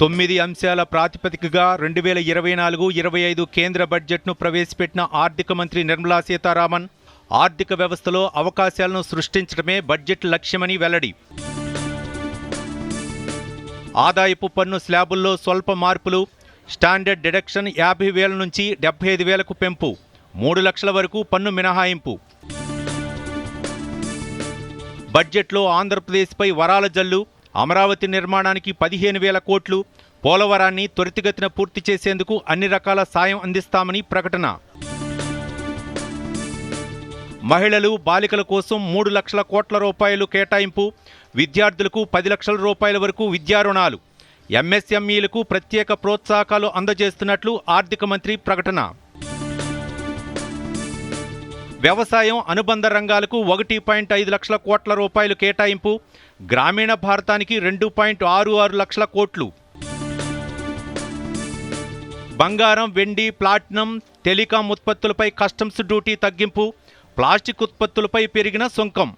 తొమ్మిది అంశాల ప్రాతిపదికగా రెండు వేల ఇరవై నాలుగు ఇరవై ఐదు కేంద్ర బడ్జెట్ను ప్రవేశపెట్టిన ఆర్థిక మంత్రి నిర్మలా సీతారామన్ ఆర్థిక వ్యవస్థలో అవకాశాలను సృష్టించడమే బడ్జెట్ లక్ష్యమని వెల్లడి. ఆదాయపు పన్ను స్లాబుల్లో స్వల్ప మార్పులు స్టాండర్డ్ డిడక్షన్ యాభై వేల నుంచి డెబ్బై ఐదు వేలకు పెంపు మూడు లక్షల వరకు పన్ను మినహాయింపు. బడ్జెట్లో ఆంధ్రప్రదేశ్పై వరాల జల్లు అమరావతి నిర్మాణానికి పదిహేను వేల కోట్లు పోలవరాన్ని త్వరితగతిన పూర్తి చేసేందుకు అన్ని రకాల సాయం అందిస్తామని ప్రకటన. మహిళలు బాలికల కోసం మూడు లక్షల కోట్ల రూపాయలు కేటాయింపు విద్యార్థులకు పది లక్షల రూపాయల వరకు విద్యా రుణాలు. ఎంఎస్ఎంఈలకు ప్రత్యేక ప్రోత్సాహకాలు అందజేస్తున్నట్లు ఆర్థిక మంత్రి ప్రకటన. వ్యవసాయం అనుబంధ రంగాలకు ఒకటి పాయింట్ ఐదు లక్షల కోట్ల రూపాయలు కేటాయింపు. గ్రామీణ భారతానికి రెండు పాయింట్ ఆరు ఆరు లక్షల కోట్లు. బంగారం వెండి ప్లాటినం టెలికాం ఉత్పత్తులపై కస్టమ్స్ డ్యూటీ తగ్గింపు. ప్లాస్టిక్ ఉత్పత్తులపై పెరిగిన సుంకం.